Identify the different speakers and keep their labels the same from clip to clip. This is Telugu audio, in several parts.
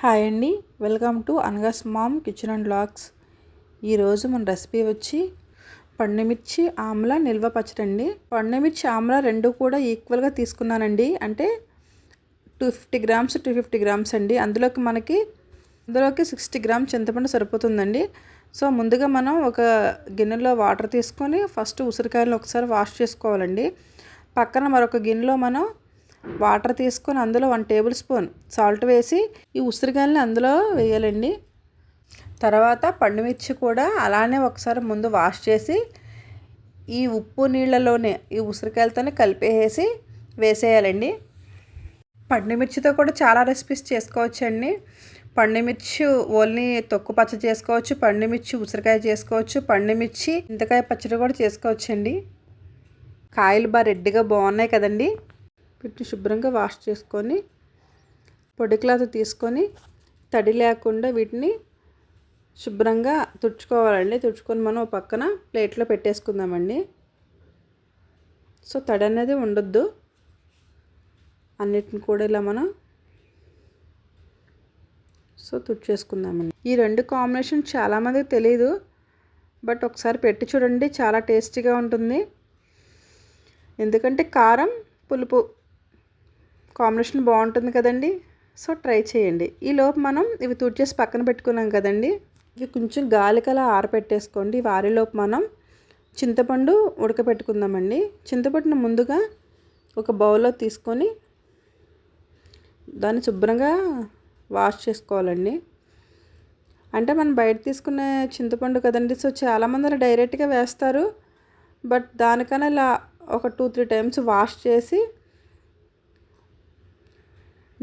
Speaker 1: హాయ్ అండి. Welcome to Anaga's mom kitchen and blogs ఈరోజు మన రెసిపీ వచ్చి పండుమిర్చి ఆమ్ల నిల్వ పచ్చడి అండి. పండుమిర్చి ఆమ్ల రెండు కూడా ఈక్వల్గా తీసుకున్నానండి. అంటే two fifty grams two fifty grams అండి. అందులోకి మనకి అందులోకి సిక్స్టీ గ్రామ్స్ చింతపండు సరిపోతుందండి. సో ముందుగా మనం ఒక గిన్నెలో వాటర్ తీసుకొని ఫస్ట్ ఉసిరికాయలను ఒకసారి వాష్ చేసుకోవాలండి. పక్కన మరొక గిన్నెలో మనం వాటర్ తీసుకొని అందులో వన్ టేబుల్ స్పూన్ సాల్ట్ వేసి ఈ ఉసిరికాయలని అందులో వేయాలండి. తర్వాత పండుమిర్చి కూడా అలానే ఒకసారి ముందు వాష్ చేసి ఈ ఉప్పు నీళ్ళలోనే ఈ ఉసిరికాయలతోనే కలిపేసి వేసేయాలండి. పండుమిర్చితో కూడా చాలా రెసిపీస్ చేసుకోవచ్చండి. పండుమిర్చి ఓన్లీ తొక్కు పచ్చ చేసుకోవచ్చు పండుమిర్చి ఉసిరికాయ చేసుకోవచ్చు పండుమిర్చి ఇంతకాయ పచ్చడి కూడా చేసుకోవచ్చండి. కాయలు బాగా రెడ్డిగా బాగున్నాయి కదండి. వీటిని శుభ్రంగా వాష్ చేసుకొని పొడి క్లాత్ తీసుకొని తడి లేకుండా వీటిని శుభ్రంగా తుడుచుకోవాలండి. తుడుచుకొని మనం పక్కన ప్లేట్లో పెట్టేసుకుందామండి. సో తడి అనేది ఉండొద్దు. అన్నిటిని కూడా ఇలా మనం సో తుడిచేసుకుందామండి. ఈ రెండు కాంబినేషన్ చాలామందికి తెలియదు బట్ ఒకసారి పెట్టి చూడండి చాలా టేస్టీగా ఉంటుంది. ఎందుకంటే కారం పులుపు కాంబినేషన్ బాగుంటుంది కదండి. సో ట్రై చేయండి. ఈ లోపు మనం ఇవి తుడిచేసి పక్కన పెట్టుకున్నాం కదండి. ఇవి కొంచెం గాలికలా ఆరపెట్టేసుకోండి. వారిలోపు మనం చింతపండు ఉడకపెట్టుకుందామండి. చింతపండును ముందుగా ఒక బౌల్లో తీసుకొని దాన్ని శుభ్రంగా వాష్ చేసుకోవాలండి. అంటే మనం బయట తీసుకునే చింతపండు కదండి. సో చాలామంది డైరెక్ట్గా వేస్తారు. బట్ దానికన్నా ఇలా ఒక టూ త్రీ టైమ్స్ వాష్ చేసి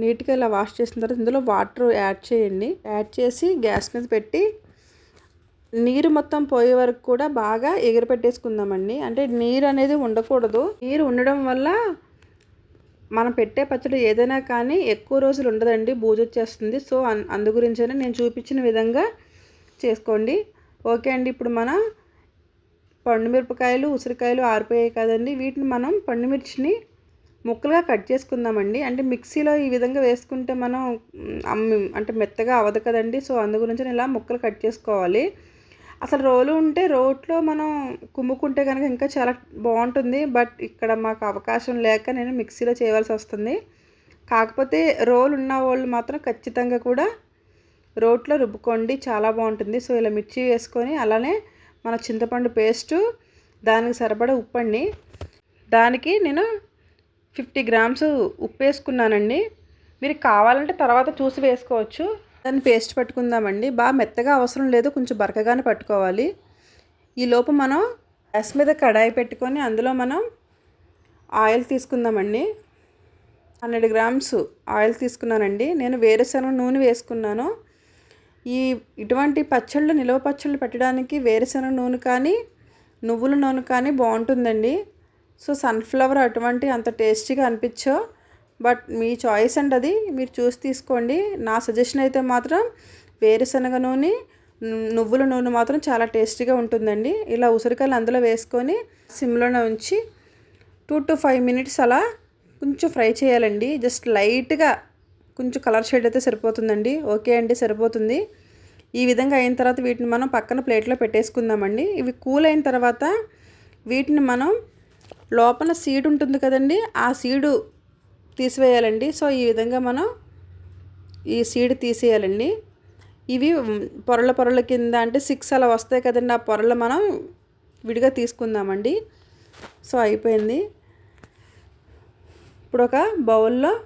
Speaker 1: నీట్గా ఇలా వాష్ చేసిన తర్వాత ఇందులో వాటర్ యాడ్ చేయండి. యాడ్ చేసి గ్యాస్ మీద పెట్టి నీరు మొత్తం పోయే వరకు కూడా బాగా ఎగిరపెట్టేసుకుందామండి. అంటే నీరు అనేది ఉండకూడదు. నీరు ఉండడం వల్ల మనం పెట్టే పచ్చడి ఏదైనా కానీ ఎక్కువ రోజులు ఉండదండి. బూజు వచ్చేస్తుంది. సో అందు గురించైనా నేను చూపించిన విధంగా చేసుకోండి. ఓకే అండి. ఇప్పుడు మన పండుమిరపకాయలు ఉసిరికాయలు ఆరిపోయాయి కదండి. వీటిని మనం పండుమిర్చిని ముక్కలుగా కట్ చేసుకుందామండి. అంటే మిక్సీలో ఈ విధంగా వేసుకుంటే మనం అంటే మెత్తగా అవ్వదు కదండి. సో అందు గురించి ఇలా ముక్కలు కట్ చేసుకోవాలి. అసలు రోలు ఉంటే రోట్లో మనం కుమ్ముకుంటే కనుక ఇంకా చాలా బాగుంటుంది. బట్ ఇక్కడ మాకు అవకాశం లేక నేను మిక్సీలో చేయవలసి వస్తుంది. కాకపోతే రోలు ఉన్న వాళ్ళు మాత్రం ఖచ్చితంగా కూడా రోట్లో రుబ్బుకోండి. చాలా బాగుంటుంది. సో ఇలా మిర్చి వేసుకొని అలానే మన చింతపండు పేస్టు దానికి సరిపడా ఉప్పండి. దానికి నేను ఫిఫ్టీ గ్రామ్స్ ఉప్పు వేసుకున్నానండి మీరు కావాలంటే తర్వాత చూసి వేసుకోవచ్చు. దాన్ని పేస్ట్ పట్టుకుందామండి. బాగా మెత్తగా అవసరం లేదు కొంచెం బరకగానే పట్టుకోవాలి. ఈ లోపు మనం గ్యాస్ మీద కడాయి పెట్టుకొని అందులో మనం ఆయిల్ తీసుకుందామండి. హండ్రెడ్ గ్రామ్స్ ఆయిల్ తీసుకున్నానండి. నేను వేరుశనగ నూనె వేసుకున్నాను. ఈ ఇటువంటి పచ్చళ్ళు నిలవ పచ్చళ్ళు పెట్టడానికి వేరుశనగ నూనె కానీ నువ్వుల నూనె కానీ బాగుంటుందండి. సో సన్ఫ్లవర్ అటువంటి అంత టేస్టీగా అనిపించో బట్ మీ చాయిస్ అండి అది మీరు చూసి తీసుకోండి. నా సజెషన్ అయితే మాత్రం వేరుశనగ నూనె నువ్వుల నూనె మాత్రం చాలా టేస్టీగా ఉంటుందండి. ఇలా ఉసిరికాయలు అందులో వేసుకొని సిమ్లోనే ఉంచి టూ టు ఫైవ్ మినిట్స్ అలా కొంచెం ఫ్రై చేయాలండి. జస్ట్ లైట్గా కొంచెం కలర్ షేడ్ అయితే సరిపోతుందండి. ఓకే అండి సరిపోతుంది. ఈ విధంగా అయిన తర్వాత వీటిని మనం పక్కన ప్లేట్లో పెట్టేసుకుందామండి. ఇవి కూల్ అయిన తర్వాత వీటిని మనం లోపల సీడ్ ఉంటుంది కదండి ఆ సీడు తీసివేయాలండి. సో ఈ విధంగా మనం ఈ సీడ్ తీసేయాలండి. ఇవి పొరల పొరల కింద అంటే సిక్స్ అలా వస్తాయి కదండి ఆ పొరలు మనం విడిగా తీసుకుందామండి. సో అయిపోయింది. ఇప్పుడు ఒక బౌల్లో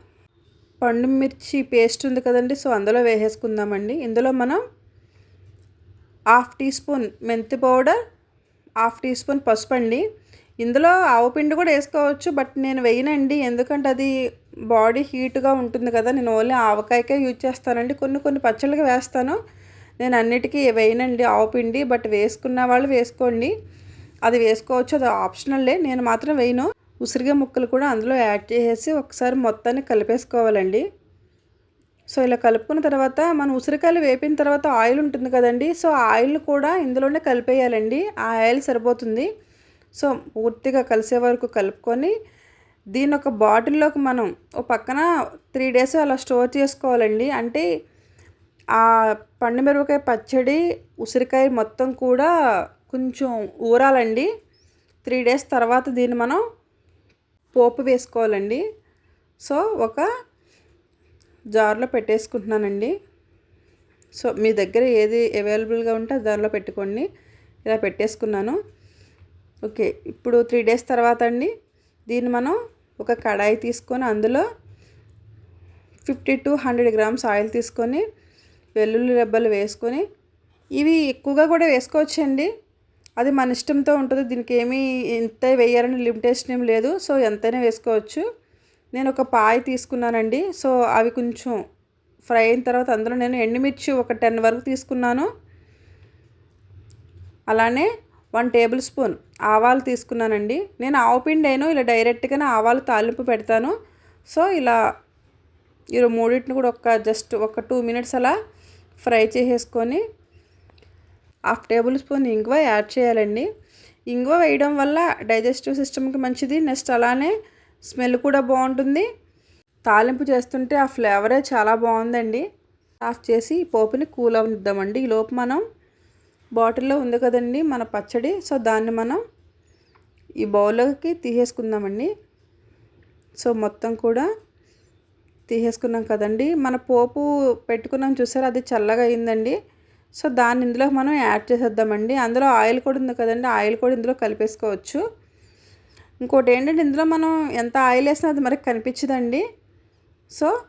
Speaker 1: పండు మిర్చి పేస్ట్ ఉంది కదండి సో అందులో వేసేసుకుందామండి. ఇందులో మనం హాఫ్ టీ స్పూన్ మెంతి పౌడర్ హాఫ్ టీ స్పూన్ పసుపు అండి ఇందులో ఆవుపిండి కూడా వేసుకోవచ్చు బట్ నేను వేయనండి. ఎందుకంటే అది బాడీ హీట్గా ఉంటుంది కదా నేను ఓన్లీ ఆవకాయకే యూజ్ చేస్తానండి. కొన్ని కొన్ని పచ్చళ్ళకి వేస్తాను. నేను అన్నిటికీ వేయనండి ఆవుపిండి బట్ వేసుకున్న వాళ్ళు వేసుకోండి. అది వేసుకోవచ్చు అది ఆప్షనల్లే నేను మాత్రం వేయను. ఉసిరిగా ముక్కలు కూడా అందులో యాడ్ చేసేసి ఒకసారి మొత్తాన్ని కలిపేసుకోవాలండి. సో ఇలా కలుపుకున్న తర్వాత మనం ఉసిరికాయలు వేపిన తర్వాత ఆయిల్ ఉంటుంది కదండి సో ఆయిల్ కూడా ఇందులోనే కలిపేయాలండి. ఆ ఆయిల్ సరిపోతుంది. సో పూర్తిగా కలిసే వరకు కలుపుకొని దీని ఒక బాటిల్లోకి మనం ఓ పక్కన త్రీ డేస్ అలా స్టోర్ చేసుకోవాలండి. అంటే ఆ పండు మిరపకాయ పచ్చడి ఉసిరికాయ మొత్తం కూడా కొంచెం ఊరాలండి. త్రీ డేస్ తర్వాత దీన్ని మనం పోపు వేసుకోవాలండి. సో ఒక జార్లో పెట్టేసుకుంటున్నానండి. సో మీ దగ్గర ఏది అవైలబుల్గా ఉంటే దానిలో పెట్టుకోండి. ఇలా పెట్టేసుకున్నాను. ఓకే ఇప్పుడు త్రీ డేస్ తర్వాత అండి. దీన్ని మనం ఒక కడాయి తీసుకొని అందులో fifty to hundred grams oil తీసుకొని వెల్లుల్లి రెబ్బలు వేసుకొని ఇవి ఎక్కువగా కూడా వేసుకోవచ్చండి. అది మన ఇష్టంతో ఉంటుంది దీనికి ఏమీ ఇంత వేయాలని లిమిటేషన్ ఏం లేదు. సో ఎంతైనా వేసుకోవచ్చు. నేను ఒక పాయ తీసుకున్నానండి. సో అవి కొంచెం ఫ్రై అయిన తర్వాత అందులో నేను ఎండుమిర్చి ఒక టెన్ వరకు తీసుకున్నాను. అలానే వన్ టేబుల్ స్పూన్ ఆవాలు తీసుకున్నానండి. నేను ఆవు పిండి అయినా ఇలా డైరెక్ట్గానే ఆవాలు తాలింపు పెడతాను. సో ఇలా ఈ మూడింటిని కూడా ఒక జస్ట్ ఒక టూ మినిట్స్ అలా ఫ్రై చేసేసుకొని హాఫ్ టేబుల్ స్పూన్ ఇంగువ యాడ్ చేయాలండి. ఇంగువ వేయడం వల్ల డైజెస్టివ్ సిస్టమ్కి మంచిది. నెక్స్ట్ అలానే స్మెల్ కూడా బాగుంటుంది. తాలింపు చేస్తుంటే ఆ ఫ్లేవరే చాలా బాగుందండి. ఆఫ్ చేసి పోపుని కూల్ అవనిద్దామండి ఈ లోపు మనం బాటిల్లో ఉంది కదండి మన పచ్చడి. సో దాన్ని మనం ఈ బౌల్లోకి తీసేసుకుందామండి. సో మొత్తం కూడా తీసేసుకున్నాం కదండి. మన పోపు పెట్టుకున్నాం చూసారు అది చల్లగా అయిందండి. సో దాన్ని ఇందులో మనం యాడ్ చేసేద్దామండి. అందులో ఆయిల్ కూడా ఉంది కదండి ఆయిల్ కూడా ఇందులో కలిపేసుకోవచ్చు. ఇంకోటి ఏంటంటే ఇందులో మనం ఎంత ఆయిల్ వేసినా అది మనకి కనిపించదండి. సో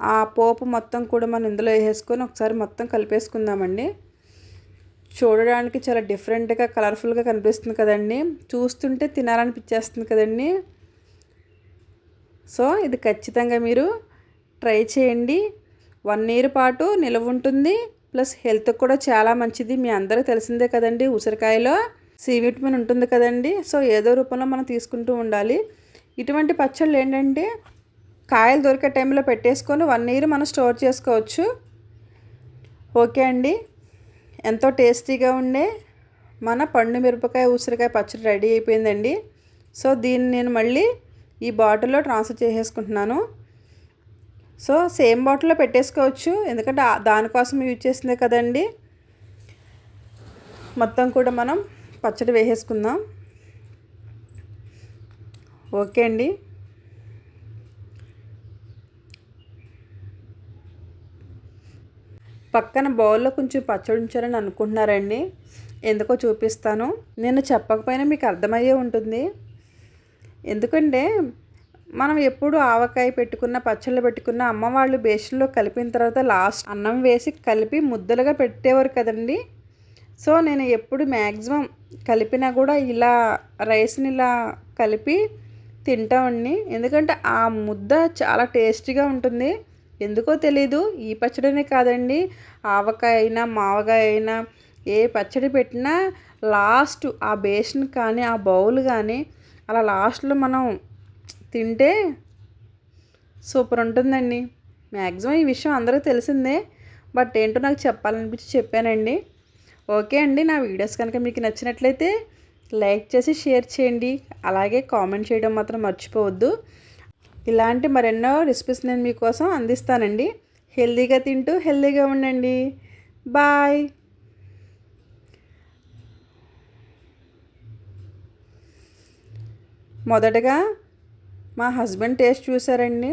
Speaker 1: ఆ పోపు మొత్తం కూడా మనం ఇందులో వేసేసుకొని ఒకసారి మొత్తం కలిపేసుకుందామండి. చూడడానికి చాలా డిఫరెంట్గా కలర్ఫుల్గా కనిపిస్తుంది కదండి. చూస్తుంటే తినాలనిపించేస్తుంది కదండి. సో ఇది ఖచ్చితంగా మీరు ట్రై చేయండి. వన్ ఇయర్ పాటు నిలవ ఉంటుంది. ప్లస్ హెల్త్కి కూడా చాలా మంచిది. మీ అందరికీ తెలిసిందే కదండి ఉసిరికాయలో. సి విటమిన్ ఉంటుంది కదండి. సో ఏదో రూపంలో మనం తీసుకుంటూ ఉండాలి. ఇటువంటి పచ్చళ్ళు ఏంటంటే కాయలు దొరికే టైంలో పెట్టేసుకొని వన్ ఇయర్ మనం స్టోర్ చేసుకోవచ్చు. ఓకే అండి. ఎంతో టేస్టీగా ఉండే మన పండు మిరపకాయ ఉసిరికాయ పచ్చడి రెడీ అయిపోయిందండి. సో దీన్ని నేను మళ్ళీ ఈ బాటిల్లో ట్రాన్స్ఫర్ చేసేసుకుంటున్నాను. సో సేమ్ బాటిల్లో పెట్టేసుకోవచ్చు. ఎందుకంటే దానికోసం యూజ్ చేసిందే కదండి. మొత్తం కూడా మనం పచ్చడి వేసేసుకుందాం. ఓకే అండి. పక్కన బౌల్లో కొంచెం పచ్చడి ఉంచారని అనుకుంటున్నారండి. ఎందుకో చూపిస్తాను. నేను చెప్పకపోయినా మీకు అర్థమయ్యే ఉంటుంది. ఎందుకంటే మనం ఎప్పుడు ఆవకాయ పెట్టుకున్న పచ్చళ్ళు పెట్టుకున్న అమ్మ వాళ్ళు బేషన్లో కలిపిన తర్వాత లాస్ట్ అన్నం వేసి కలిపి ముద్దలుగా పెట్టేవారు కదండి. సో నేను ఎప్పుడు మ్యాక్సిమం కలిపినా కూడా ఇలా రైస్ని ఇలా కలిపి తింటామండి. ఎందుకంటే ఆ ముద్ద చాలా టేస్టీగా ఉంటుంది. ఎందుకో తెలీదు. ఈ పచ్చడినే కాదండి. ఆవకాయ అయినా మావకాయ అయినా ఏ పచ్చడి పెట్టినా లాస్ట్ ఆ బేషన్ కానీ ఆ బౌల్ కానీ అలా లాస్ట్లో మనం తింటే సూపర్ ఉంటుందండి. మ్యాక్సిమం ఈ విషయం అందరికీ తెలిసిందే. బట్ ఏంటో నాకు చెప్పాలనిపించి చెప్పానండి. ఓకే అండి. నా వీడియోస్ కనుక మీకు నచ్చినట్లయితే లైక్ చేసి షేర్ చేయండి. అలాగే కామెంట్ చేయడం మాత్రం మర్చిపోవద్దు. ఇలాంటి మరెన్నో రెసిపీస్ నేను మీకోసం అందిస్తానండి. హెల్తీగా తింటూ హెల్దీగా ఉండండి. బాయ్ మొదటగా మా హస్బెండ్ టేస్ట్ చూసారండి.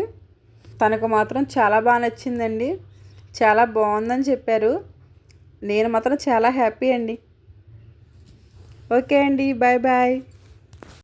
Speaker 1: తనకు మాత్రం చాలా బాగా నచ్చిందండి. చాలా బాగుందని చెప్పారు. నేను మాత్రం చాలా హ్యాపీ అండి. ఓకే అండి. Bye bye